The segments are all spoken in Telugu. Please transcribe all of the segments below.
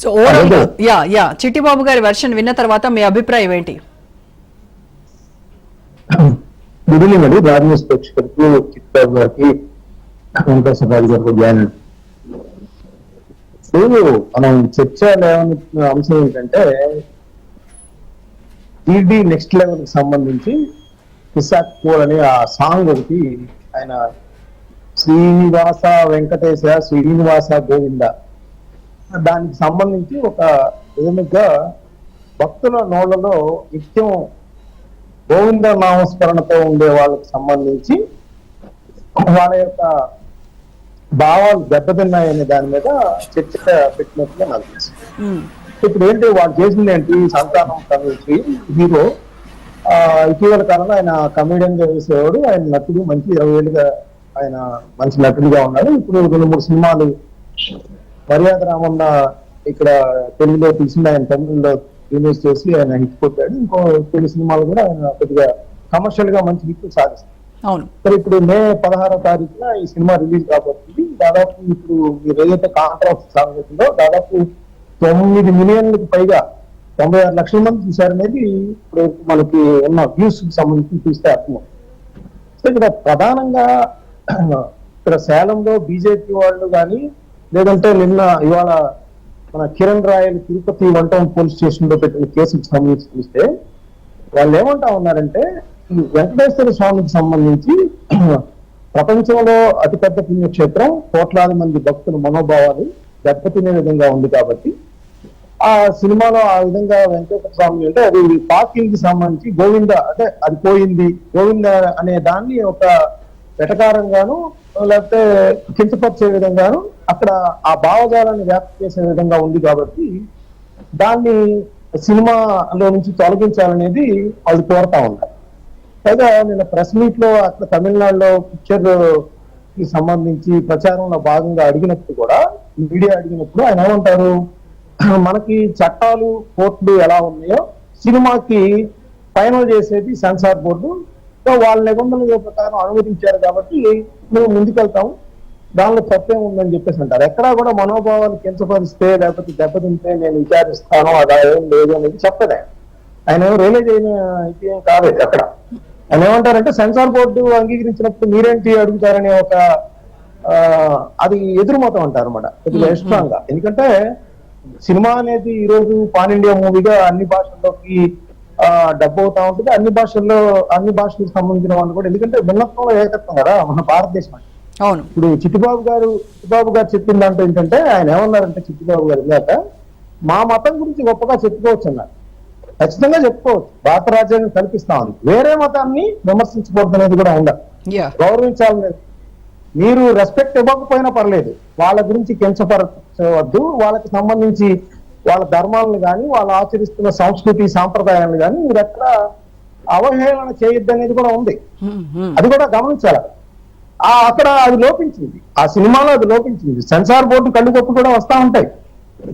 So overall yeah yeah Chittibabu గారి వెర్షన్ విన్న తర్వాత మీ అభిప్రాయం ఏంటి? గుడ్ ఈవినింగ్ అండి రాజనీస్ ప్రేక్షకులకు చిత్తాబు గారికి వెంకటేశ్వరరాజు గారికి జాయిన్ ఇప్పుడు మనం చర్చ లేవనుకున్న అంశం ఏంటంటే ఈడీ నెక్స్ట్ లెవెల్కి సంబంధించి కిసాక్ కోల్ అనే ఆ సాంగ్ ఒకటి ఆయన శ్రీనివాస వెంకటేశ శ్రీనివాస గోవింద దానికి సంబంధించి ఒక విధముగా భక్తుల నోళ్ళలో నిత్యం గోవింద నామస్మరణతో ఉండే వాళ్ళకి సంబంధించి వాళ్ళ యొక్క భావాలు దెబ్బతిన్నాయనే దాని మీద చర్చ పెట్టినట్టుగా నాకు తెలుసు. ఇప్పుడు ఏంటి వాళ్ళు చేసింది ఏంటి? సంతానం కమిటీ హీరో ఆ, ఇటీవల కాలంలో ఆయన కమెడియన్గా వేసేవాడు. ఆయన నటుడు మంచి ఇరవై ఏళ్ళుగా ఆయన మంచి నటుడిగా ఉన్నాడు. ఇప్పుడు రెండు మూడు సినిమాలు మర్యాద రామన్న ఇక్కడ తెలుగులో తెలిసింది ఆయన తమిళలో రిలీజ్ చేసి ఆయన హిట్ కొట్టాడు. ఇంకో తెలుగు సినిమాలు కూడా ఆయన కొద్దిగా కమర్షియల్గా మంచి హిట్ సాధిస్తారు అవును. మరి ఇప్పుడు మే పదహారో తారీఖున ఈ సినిమా రిలీజ్ కాబోతుంది. దాదాపు ఇప్పుడు మీరు ఏదైతే కాంట్రాక్ట్ సాగుతుందో దాదాపు తొమ్మిది మిలియన్లకు పైగా తొంభై ఆరు లక్షల మంది చూశారనేది ఇప్పుడు మనకి ఉన్న వ్యూస్కి సంబంధించి చూస్తే అర్థం సో ఇక్కడ ప్రధానంగా ఇక్కడ సేలంలో బీజేపీ వాళ్ళు కానీ లేదంటే నిన్న ఇవాళ మన Kiran Royal Tirupati one town police స్టేషన్లో పెట్టిన కేసుకు సంబంధించి చూస్తే వాళ్ళు ఏమంటా ఉన్నారంటే ఈ వెంకటేశ్వర స్వామికి సంబంధించి ప్రపంచంలో అతిపెద్ద పుణ్యక్షేత్రం కోట్లాది మంది భక్తుల మనోభావాలు దెబ్బతినే విధంగా ఉంది కాబట్టి ఆ సినిమాలో ఆ విధంగా వెంకటేశ్వర స్వామి అంటే అది పార్కింగ్కి సంబంధించి గోవింద అంటే అది పోయింది గోవింద అనే దాన్ని ఒక వెటకారంగాను లేకపోతే కించపరిచే విధంగాను అక్కడ ఆ భావజాలాన్ని వ్యాప్తి చేసే విధంగా ఉంది కాబట్టి దాన్ని సినిమాలో నుంచి తొలగించాలనేది వాళ్ళు కోరుతా ఉన్నారు. పైగా నిన్న ప్రెస్ మీట్లో అక్కడ తమిళనాడులో పిక్చర్కి సంబంధించి ప్రచారంలో భాగంగా అడిగినప్పుడు కూడా మీడియా అడిగినప్పుడు ఆయన ఏమంటారు మనకి చట్టాలు కోర్టులు ఎలా ఉన్నాయో సినిమాకి ఫైనల్ చేసేది సెన్సార్ బోర్డు సో వాళ్ళ నిబంధనల ప్రకారం అనుమతించారు కాబట్టి మేము ముందుకెళ్తాము దానిలో తప్పేం ఉందని చెప్పేసి అంటారు. ఎక్కడా కూడా మనోభావాలు కించపరిస్తే లేకపోతే దెబ్బతింటే నేను విచారిస్తాను అలా ఏం లేదు అనేది చెప్పలే. ఆయన ఏమో రియలైజ్ అయిన ఇది ఏం కాదు అక్కడ. ఆయన ఏమంటారంటే సెన్సార్ బోర్డు అంగీకరించినప్పుడు మీరేంటి అడుగుతారనే ఒక ఆ, అది ఎదురుమతం అంటారు అనమాట కొద్దిగా స్ట్రాంగ్గా. ఎందుకంటే సినిమా అనేది ఈ రోజు పాన్ ఇండియా మూవీగా అన్ని భాషల్లోకి డబ్బు అవుతా ఉంటుంది. అన్ని భాషల్లో అన్ని భాషలకు సంబంధించిన వాళ్ళు కూడా. ఎందుకంటే భిన్నత్వంలో ఏకత్వం కదా మన భారతదేశం. అవును. ఇప్పుడు చిట్టిబాబు గారు చిట్టిబాబు గారు చెప్పిన దాంట్లో ఏంటంటే ఆయన ఏమన్నారంటే చిట్టిబాబు గారు ఇందాక మా మతం గురించి గొప్పగా చెప్పుకోవచ్చు అన్నారు. ఖచ్చితంగా చెప్పుకోవచ్చు. భారత రాజ్యాంగం కల్పిస్తామని వేరే మతాన్ని విమర్శించకూడదు అనేది కూడా ఉండాలి యా. గౌరవించాలని. మీరు రెస్పెక్ట్ ఇవ్వకపోయినా పర్లేదు. వాళ్ళ గురించి కించపరచవద్దు. వాళ్ళకి సంబంధించి వాళ్ళ ధర్మాలను కానీ వాళ్ళు ఆచరిస్తున్న సంస్కృతి సాంప్రదాయాలను కానీ మీరు ఎక్కడ అవహేళన చేయొద్దు అనేది కూడా ఉంది. అది కూడా గమనించాలి. ఆ అక్కడ అది లోపించింది. ఆ సినిమాలో అది లోపించింది. సెన్సార్ బోర్డు కళ్ళు కప్పు కూడా వస్తా ఉంటాయి.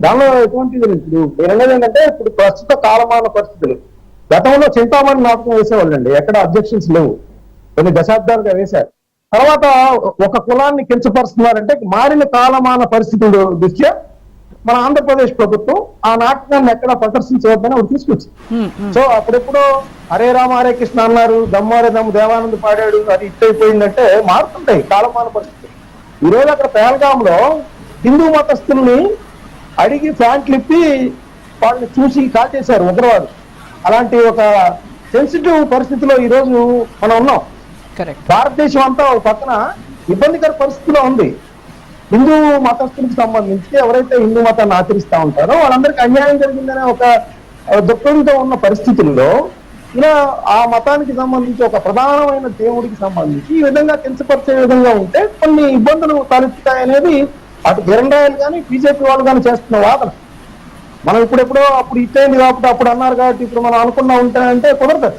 దానిలో ఎటువంటిది లేదు. ఇప్పుడు నేను అనేది ఏంటంటే ఇప్పుడు ప్రస్తుత కాలమాన పరిస్థితులు. గతంలో చింతామణి నాటకం వేసేవాళ్ళండి. ఎక్కడ అబ్జెక్షన్స్ లేవు. కొన్ని దశాబ్దాలుగా వేశారు. తర్వాత ఒక కులాన్ని కించపరుస్తున్నారంటే మారిన కాలమాన పరిస్థితుల దృష్ట్యా మన ఆంధ్రప్రదేశ్ ప్రభుత్వం ఆ నాటకాన్ని ఎక్కడ ప్రదర్శించవద్దని ఒకటి తీసుకొచ్చింది. సో అప్పుడెప్పుడు హరే రామ హరే కృష్ణ అన్నారు దమ్మారే దమ్ము దేవానంద్ పాడాడు అది ఇట్టయిపోయిందంటే మారుతుంటాయి కాలమాన పరిస్థితులు. ఈ రోజు అక్కడ పేలగాంలో హిందూ మతస్థుల్ని అడిగి ఫ్యాంట్లు ఇప్పి వాళ్ళని చూసి కాల్చేశారు ఉగ్రవాదు అలాంటి ఒక సెన్సిటివ్ పరిస్థితిలో ఈ రోజు మనం ఉన్నాం. భారతదేశం అంతా ఒక పక్కన ఇబ్బందికర పరిస్థితిలో ఉంది. హిందూ మతస్థులకు సంబంధించి ఎవరైతే హిందూ మతాన్ని ఆచరిస్తా ఉంటారో వాళ్ళందరికీ అన్యాయం జరిగిందనే ఒక దుఃఖంతో ఉన్న పరిస్థితుల్లో ఇలా ఆ మతానికి సంబంధించి ఒక ప్రధానమైన దేవుడికి సంబంధించి ఈ విధంగా కించపరిచే విధంగా ఉంటే కొన్ని ఇబ్బందులు తలెత్తుతాయనేది అటు కిరణ్ కానీ బీజేపీ వాళ్ళు కానీ చేస్తున్న వాదన. మనం ఇప్పుడెప్పుడో అప్పుడు ఇచ్చేయండి కాబట్టి అప్పుడు అన్నారు కాబట్టి ఇప్పుడు మనం అనుకున్నా ఉంటాయంటే కుదరదు.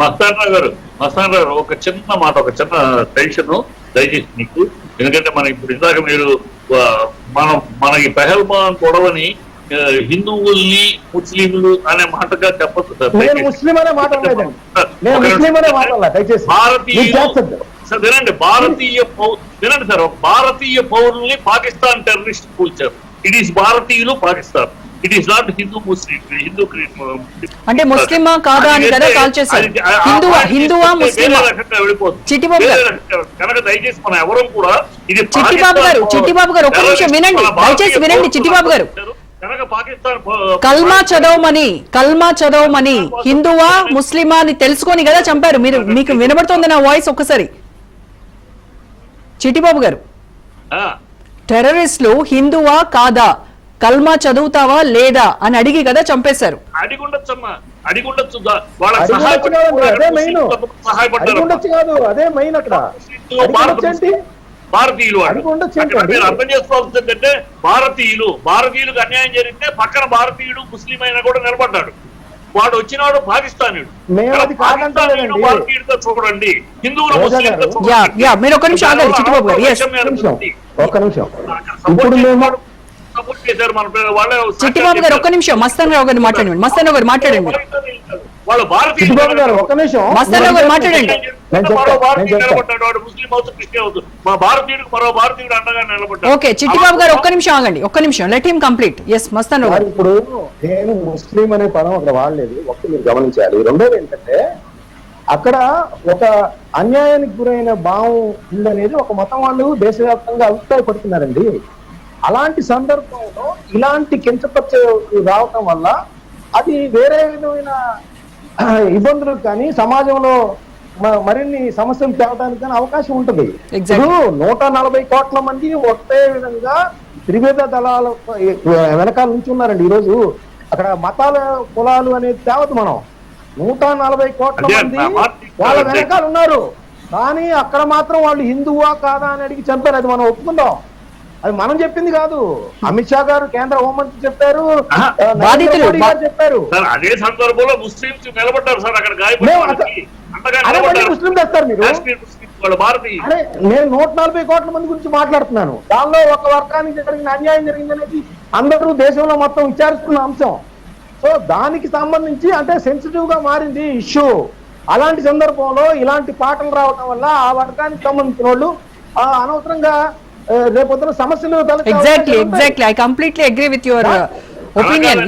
మస్తాన్ గారు మస్తాన్ గారు ఒక చిన్న మాట ఒక చిన్న టెన్షన్ దయచేసి మీకు ఎందుకంటే మనం ఇప్పుడు ఇందాక మీరు మనం మన ఈ పెహల్మాన్ గొడవని ఆ, హిందువుల్ని ముస్లింలు అనే మాటగా చెప్పొద్దు సార్. ముస్లిం అనే వినండి భారతీయ వినండి సార్ భారతీయ పౌరుల్ని పాకిస్తాన్ టెర్రరిస్ట్ కూల్చారు. ఇట్ ఈస్ భారతీయులు Pakistan. It is not Hindu Muslim Hindu అంటే ముస్లిమా కాదా అని కదా కాల్ చేశారు. హిందువా హిందువా ముస్లిమా? చిట్టిబాబు గారు. కనుక దయచేసి మనం ఎవరు కూడా ఇది చిట్టిబాబు గారు, చిట్టిబాబు గారు, ఒక్క నిమిషం వినండి. దయచేసి వినండి, చిట్టిబాబు గారు. కల్మా చదవమని కల్మా చదవమని హిందువా ముస్లిమా అని తెలుసుకొని కదా చంపారు. మీరు మీకు వినబడుతోంది నా వాయిస్ ఒక్కసారి. చిటిబాబు గారు. టెర్రరిస్టులు హిందువా కాదా? కల్మా చదువుతావా లేదా అని అడిగి కదా చంపేశారు. అదే ముస్లింలు మెయిన్ కొంతమంది సహాయపడ్డారు. అడిగుండొచ్చు కాదు అదే మెయిన్ అక్కడ. ముస్లింలు భారతీయులు వాళ్ళు. మీరు అర్థం చేసుకోవాల్సింది ఏంటంటే భారతీయులు భారతీయులకు అన్యాయం జరిగితే పక్కన భారతీయుడు ముస్లిం అయినా కూడా నిలబడ్డాడు. వాడు వచ్చినాడు పాకిస్తానీయుడు. భారతీయుడితో చూడండి. హిందువులు మీరు ఒక్క నిమిషం ఇప్పుడు మేము సపోర్ట్ చేశారు మన. వాళ్ళే చిట్టిబాబు గారు ఒక్క నిమిషం మస్తాన్ రావు గారిని మాట్లాడండి మస్తాన్ రావు గారు మాట్లాడండి. వాళ్ళు భారతీయులు చిట్టిబాబు గారు ఒక్క నిమిషం. మస్తాన్ గారు మాట్లాడండి. నేను చెప్తా, మరో నేను భారతీయుడు చెప్తా. నిలబడ్డాడు వాడు ముస్లిం అవుతూ క్రిస్టియన్ అవుతూ. మా భారతీయుడికి మరో భారతీయుడు అండగా నిలబడ్డాడు. ఓకే చిట్టిబాబు గారు ఒక్క నిమిషం ఆగండి ఒక్క నిమిషం. Let him complete S Mastan Rao మరి గారు ఇప్పుడు నేను ముస్లిం అనే పదం అక్కడ వాడలేదు. ఒకటి మీరు గమనించాలి. రెండోది ఏంటంటే అక్కడ ఒక అన్యాయానికి గురైన భావం ఉందనేది ఒక మతం వాళ్ళు దేశవ్యాప్తంగా అభిప్రాయపడుతున్నారండి. అలాంటి సందర్భంలో ఇలాంటి కించపరిచే రావటం వల్ల అది వేరే విధమైన ఇబ్బందులు కానీ సమాజంలో మరిన్ని సమస్యలు తేవడానికి కానీ అవకాశం ఉంటుంది. ఇప్పుడు నూట నలభై కోట్ల మంది ఒకటే విధంగా త్రివేద దళాల వెనకాల నుంచి ఉన్నారండి ఈరోజు. అక్కడ మతాల కులాలు అనేది తేవద్దు మనం. నూట నలభై కోట్ల మంది వాళ్ళ. వెనకాల ఉన్నారు. కానీ అక్కడ మాత్రం వాళ్ళు హిందువా కాదా అని అడిగి చంపారు. అది మనం ఒప్పుకుందాం. అది మనం చెప్పింది కాదు. అమిత్ షా గారు కేంద్ర హోంమంత్రి చెప్పారు. చెప్పారు. సార్ అదే సందర్భంలో ముస్లింస్ నిలబడ్డారు సార్ అక్కడ ముస్లిం తెస్తారు మీరు? నేను నూట నలభై కోట్ల మంది గురించి మాట్లాడుతున్నాను. దానిలో ఒక వర్గానికి జరిగిన అన్యాయం జరిగింది అనేది అందరూ దేశంలో మొత్తం విచారిస్తున్న అంశం. సో దానికి సంబంధించి అంటే సెన్సిటివ్గా మారింది ఇష్యూ అలాంటి సందర్భంలో ఇలాంటి పాటలు రావడం వల్ల ఆ వర్గానికి సంబంధించిన వాళ్ళు ఆ, అనవసరంగా రేపొద్దున సమస్యలు exactly. Exactly I completely agree with your opinion